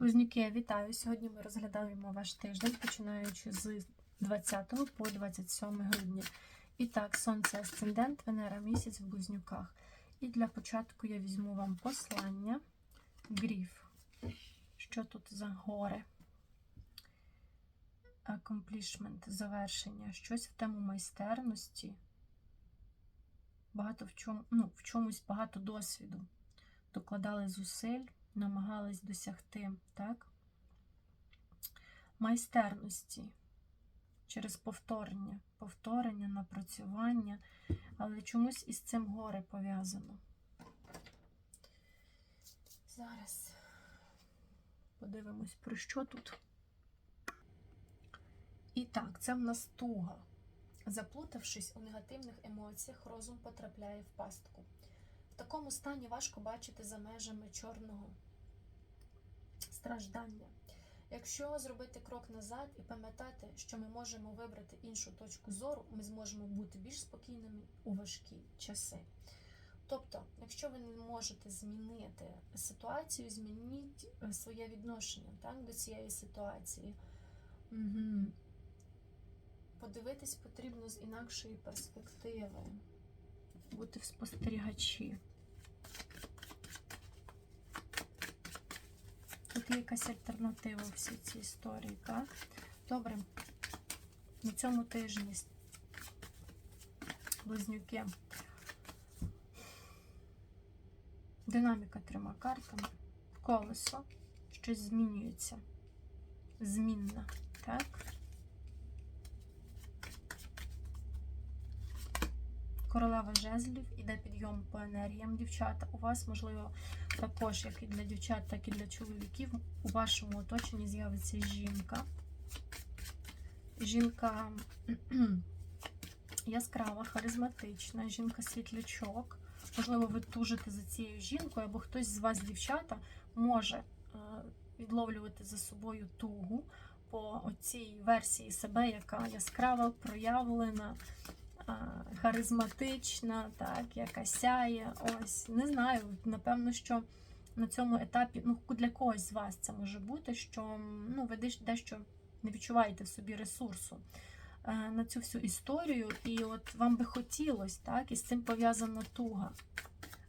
Близнюки, вітаю! Сьогодні ми розглядаємо ваш тиждень, починаючи з 20 по 27 грудня. І так, сонце асцендент, Венера місяць в близнюках. І для початку я візьму вам послання, гріф. Що тут за гори? Accomplishment, завершення, щось в тему майстерності. Багато в чому, ну, в чомусь багато досвіду. Докладали зусиль намагались досягти так? майстерності через повторення, повторення, напрацювання, але чомусь із цим горе пов'язано. Зараз подивимось, про що тут. І так, це в нас туга. Заплутавшись у негативних емоціях, розум потрапляє в пастку. В такому стані важко бачити за межами чорного страждання. Якщо зробити крок назад і пам'ятати, що ми можемо вибрати іншу точку зору, ми зможемо бути більш спокійними у важкі часи. Тобто, якщо ви не можете змінити ситуацію, змініть е, своє відношення так, до цієї ситуації. Угу. Подивитись потрібно з інакшої перспективи, бути в спостерігачі. Є якась альтернатива у всій цій історії, так? Добре. На цьому тижні близнюки. Динаміка трьома картами. Колесо. Щось змінюється. Змінна. Так? Королева жезлів, іде підйом по енергіям, дівчата. У вас, можливо, також, як і для дівчат, так і для чоловіків, у вашому оточенні з'явиться жінка. Жінка яскрава, харизматична, жінка світлячок. Можливо, ви тужите за цією жінкою, або хтось з вас, дівчата, може е, відловлювати за собою тугу по цій версії себе, яка яскрава, проявлена харизматична, так, яка сяє. Ось, не знаю, напевно, що на цьому етапі, ну, для когось з вас це може бути, що ну, ви дещо не відчуваєте в собі ресурсу е, на цю всю історію, і от вам би хотілося, так, і з цим пов'язана туга.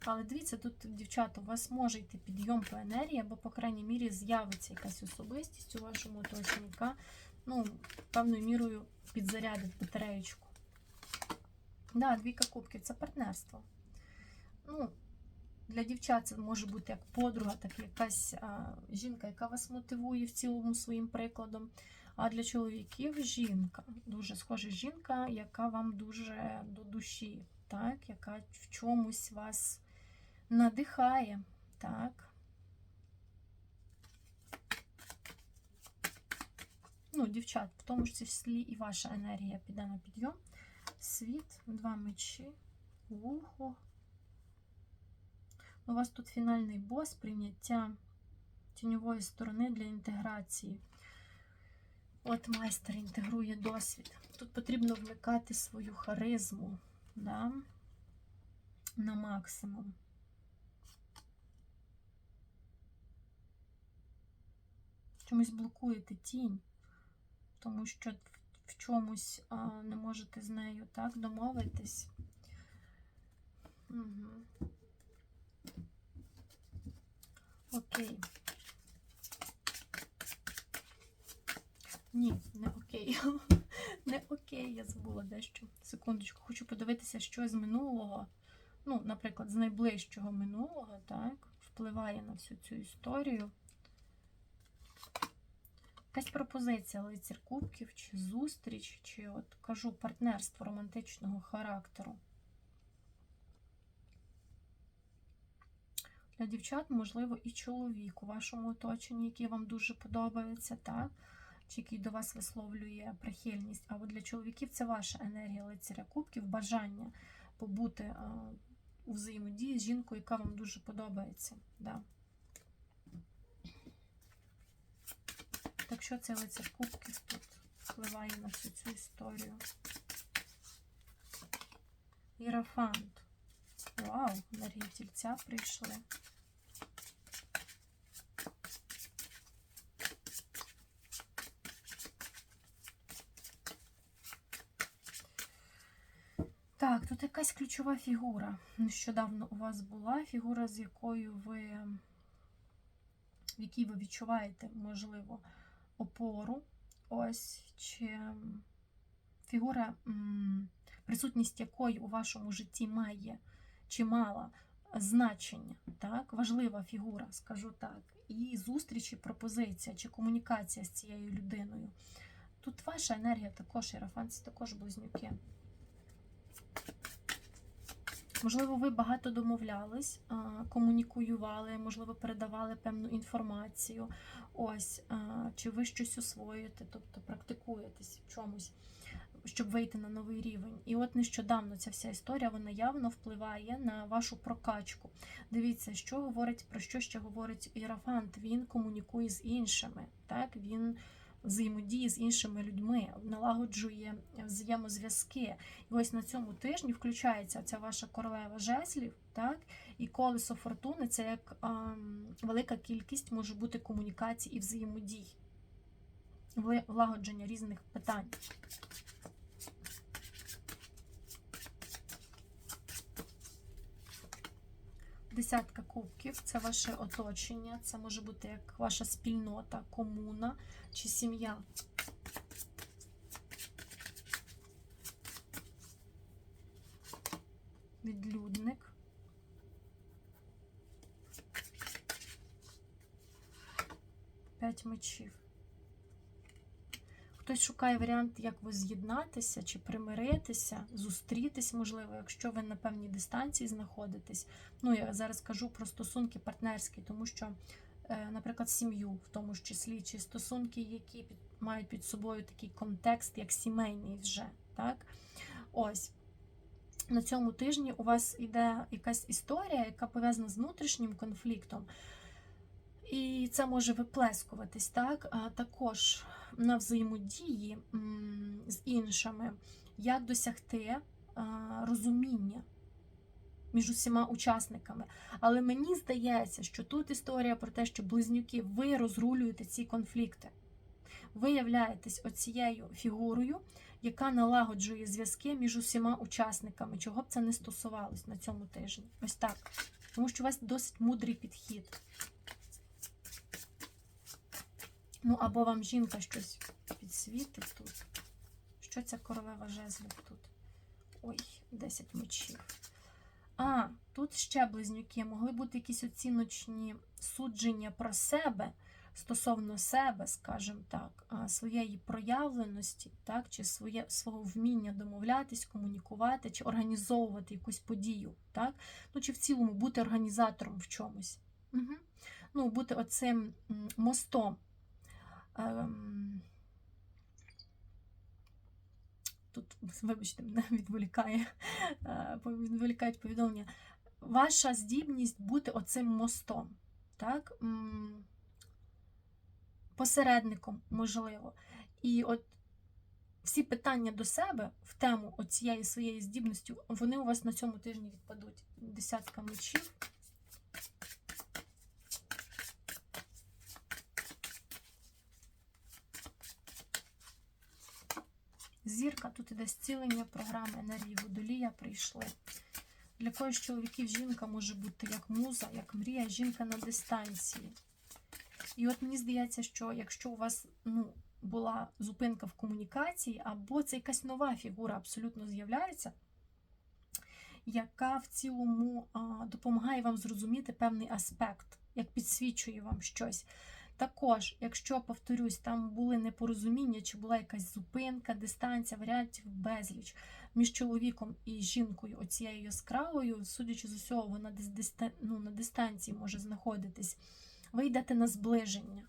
Але дивіться, тут, дівчата, у вас може йти підйом по енергії, або, по крайній мірі, з'явиться якась особистість у вашому оточенні, яка ну, певною мірою підзарядить батареєчку. Да, двійка кубків це партнерство. Ну, Для дівчат це може бути як подруга, так і якась а, жінка, яка вас мотивує в цілому своїм прикладом. А для чоловіків жінка, дуже схожа жінка, яка вам дуже до душі, так, яка в чомусь вас надихає. так. Ну, дівчат, в тому числі і ваша енергія піде на підйом світ, два мечі, вухо. У вас тут фінальний бос, прийняття тіньової сторони для інтеграції. От майстер інтегрує досвід. Тут потрібно вмикати свою харизму да, на максимум. Чомусь блокуєте тінь, тому що в чомусь не можете з нею так домовитись. Угу. Окей. Ні, не окей. Не окей, я забула дещо. Секундочку, хочу подивитися, що з минулого, ну, наприклад, з найближчого минулого, так, впливає на всю цю історію. Якась пропозиція лицар кубків, чи зустріч, чи от кажу партнерство романтичного характеру. Для дівчат, можливо, і чоловік у вашому оточенні, який вам дуже подобається, так? чи який до вас висловлює прихильність. А от для чоловіків це ваша енергія лицаря кубків, бажання побути у взаємодії з жінкою, яка вам дуже подобається. Да. Так що це лицар кубків тут впливає на всю цю історію? Єрафант. Вау, енергії тільця прийшли. Так, тут якась ключова фігура. Нещодавно у вас була фігура, з якою ви, в якій ви відчуваєте, можливо, опору. Ось, чи фігура, присутність якої у вашому житті має чи мала значення, так? важлива фігура, скажу так. І зустріч, і пропозиція, чи комунікація з цією людиною. Тут ваша енергія також, іерофант, також близнюки. Можливо, ви багато домовлялись, комунікуювали, можливо, передавали певну інформацію. Ось, чи ви щось освоюєте, тобто практикуєтесь в чомусь, щоб вийти на новий рівень. І от нещодавно ця вся історія вона явно впливає на вашу прокачку. Дивіться, що говорить, про що ще говорить Іерафант. Він комунікує з іншими, так? Він взаємодіє з іншими людьми, налагоджує взаємозв'язки. І ось на цьому тижні включається ця ваша королева жезлів, так? І колесо фортуни це як ем, велика кількість може бути комунікацій і взаємодій, влагодження різних питань. Десятка кубків це ваше оточення, це може бути як ваша спільнота, комуна чи сім'я. Відлюдник. П'ять мечів. Хтось шукає варіант, як ви з'єднатися чи примиритися, зустрітись, можливо, якщо ви на певній дистанції знаходитесь. Ну, я зараз кажу про стосунки партнерські, тому що, наприклад, сім'ю в тому ж числі, чи стосунки, які мають під собою такий контекст, як сімейний вже. Так? Ось. На цьому тижні у вас йде якась історія, яка пов'язана з внутрішнім конфліктом. І це може виплескуватись, так? А також на взаємодії з іншими, як досягти розуміння між усіма учасниками. Але мені здається, що тут історія про те, що близнюки, ви розрулюєте ці конфлікти. Ви являєтесь оцією фігурою, яка налагоджує зв'язки між усіма учасниками, чого б це не стосувалось на цьому тижні. Ось так. Тому що у вас досить мудрий підхід. Ну, або вам жінка щось підсвітить тут. Що ця королева жезлів тут? Ой, 10 мечів. А, тут ще близнюки. Могли бути якісь оціночні судження про себе, стосовно себе, скажімо так, своєї проявленості, так, чи своє, свого вміння домовлятись, комунікувати, чи організовувати якусь подію. Так? Ну, чи в цілому бути організатором в чомусь. Угу. Ну, бути оцим мостом. Ем, Тут, вибачте, мене відволікає, е, відволікають повідомлення. Ваша здібність бути оцим мостом, так? Посередником, можливо. І от всі питання до себе в тему оцієї своєї здібності, вони у вас на цьому тижні відпадуть. Десятка мечів. Зірка, тут іде зцілення програми енергії водолія прийшли. Для когось чоловіків жінка може бути як муза, як мрія, жінка на дистанції. І от мені здається, що якщо у вас ну, була зупинка в комунікації, або це якась нова фігура абсолютно з'являється, яка в цілому а, допомагає вам зрозуміти певний аспект, як підсвічує вам щось. Також, якщо, повторюсь, там були непорозуміння, чи була якась зупинка, дистанція, варіантів безліч між чоловіком і жінкою, оцією яскравою, судячи з усього, вона десь ну, на дистанції може знаходитись, ви йдете на зближення.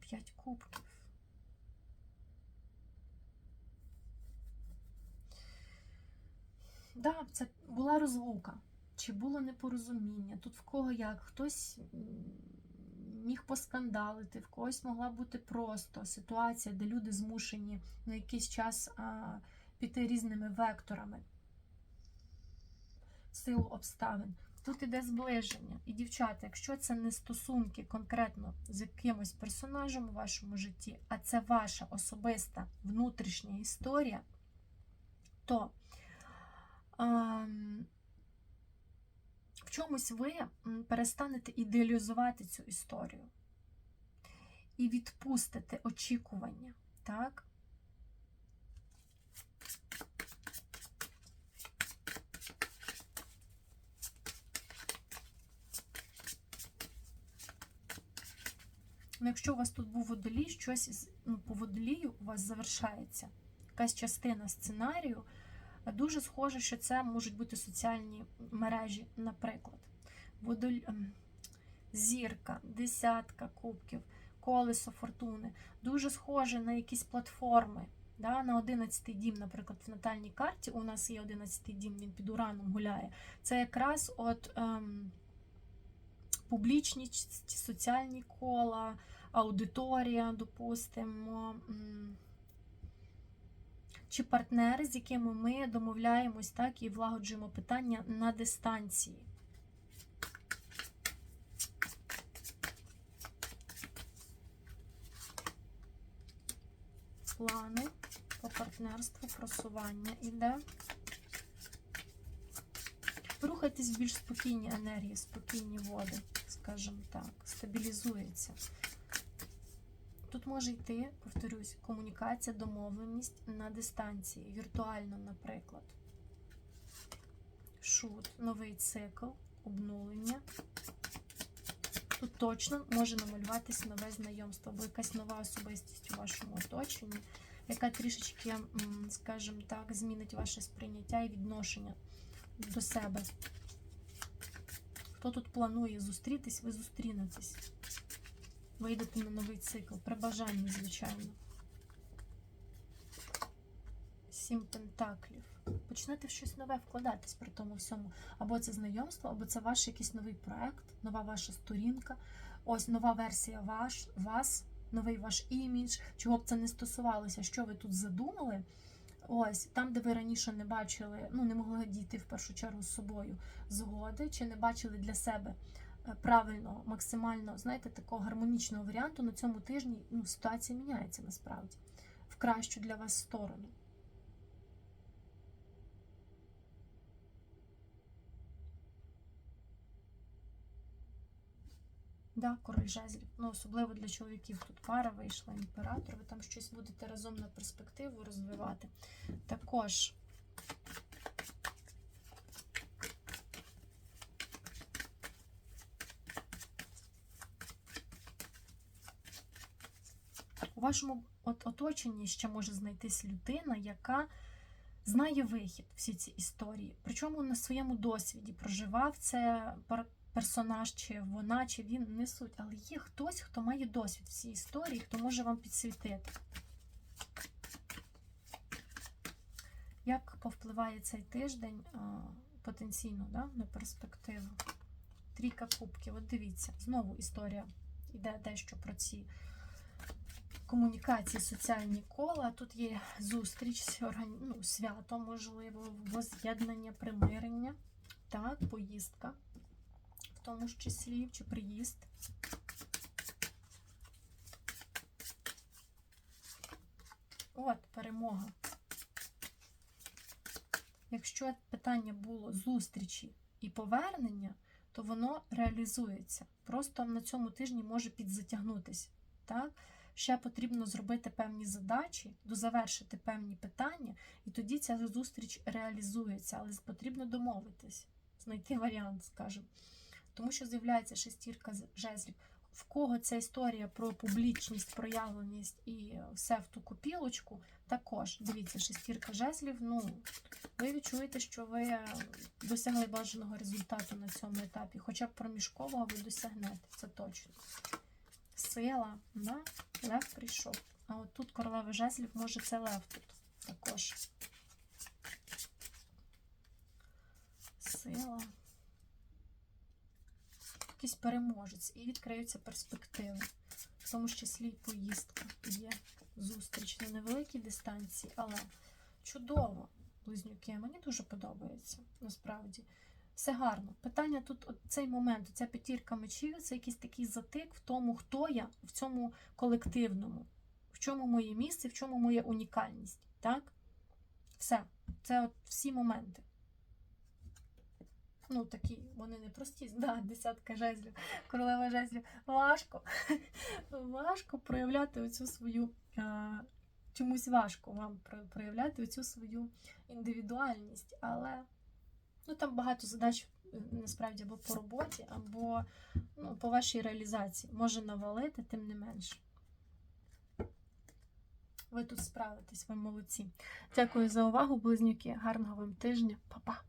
П'ять кубків. Да, це була розлука. Чи було непорозуміння? Тут в кого як? Хтось міг поскандалити, в когось могла бути просто ситуація, де люди змушені на якийсь час а, піти різними векторами силу обставин. Тут іде зближення. І, дівчата, якщо це не стосунки конкретно з якимось персонажем у вашому житті, а це ваша особиста внутрішня історія, то в чомусь ви перестанете ідеалізувати цю історію і відпустите очікування, так? Ну, якщо у вас тут був водолій, щось ну, по водолію у вас завершається. Якась частина сценарію. Дуже схоже, що це можуть бути соціальні мережі, наприклад. Водоль... ем, Зірка, десятка кубків, колесо фортуни. Дуже схоже на якісь платформи. Да? На 11-й дім, наприклад, в натальній карті у нас є 11-й дім, він під ураном гуляє. Це якраз от ем, публічні соціальні кола, аудиторія, допустимо. м, Чи партнери, з якими ми домовляємось так і влагоджуємо питання на дистанції. Плани по партнерству, просування іде. Рухайтесь в більш спокійні енергії, спокійні води, скажімо так, стабілізується. Тут може йти, повторюсь, комунікація, домовленість на дистанції, віртуально, наприклад. Шут, новий цикл, обнулення. Тут точно може намалюватися нове знайомство, або якась нова особистість у вашому оточенні, яка трішечки, скажімо так, змінить ваше сприйняття і відношення до себе. Хто тут планує зустрітись, ви зустрінетесь. Вийдете на новий цикл. При бажанні, звичайно. Сім пентаклів. Почнете в щось нове вкладатись при тому всьому. Або це знайомство, або це ваш якийсь новий проект, нова ваша сторінка, ось нова версія ваш, вас, новий ваш імідж, чого б це не стосувалося, що ви тут задумали. Ось там, де ви раніше не бачили, ну не могли дійти в першу чергу з собою згоди, чи не бачили для себе е, правильно, максимально, знаєте, такого гармонічного варіанту на цьому тижні ну, ситуація міняється насправді в кращу для вас сторону. Да, король жезлів. Ну, особливо для чоловіків тут пара вийшла, імператор. Ви там щось будете разом на перспективу розвивати. Також у вашому от- оточенні ще може знайтись людина, яка знає вихід всі ці історії. Причому на своєму досвіді проживав це персонаж, чи вона, чи він не суть. Але є хтось, хто має досвід в цій історії, хто може вам підсвітити. Як повпливає цей тиждень потенційно да, на перспективу? Трійка кубків. От дивіться, знову історія йде дещо про ці комунікації, соціальні кола. Тут є зустріч, ну, свято, можливо, воз'єднання, примирення, так, поїздка, в тому ж числі, чи приїзд. От, перемога. Якщо питання було зустрічі і повернення, то воно реалізується. Просто на цьому тижні може підзатягнутися. Так? Ще потрібно зробити певні задачі, дозавершити певні питання, і тоді ця зустріч реалізується, але потрібно домовитись, знайти варіант, скажімо. Тому що з'являється шестірка жезлів. В кого ця історія про публічність, проявленість і все в ту копілочку, також дивіться, шестірка жезлів. Ну, ви відчуєте, що ви досягли бажаного результату на цьому етапі. Хоча б проміжкового ви досягнете, це точно. Сила, да? лев прийшов. А от тут королева жезлів, може, це лев тут також. Сила. Якийсь переможець. І відкриються перспективи. В тому числі і поїздка. Є зустріч на невеликій дистанції, але чудово, близнюки. Мені дуже подобається, насправді. Все гарно. Питання тут цей момент, ця п'ятірка мечів, це якийсь такий затик в тому, хто я в цьому колективному, в чому моє місце, в чому моя унікальність. Так? Все. Це от всі моменти. Ну, такі, вони не прості. Да, десятка жезлів, королева жезлів. Важко. важко проявляти оцю свою. Чомусь важко вам проявляти оцю свою індивідуальність, але ну, там багато задач е, насправді або по роботі, або ну, по вашій реалізації. Може навалити, тим не менше. Ви тут справитесь, ви молодці. Дякую за увагу, близнюки. Гарного вам тижня. Па-па!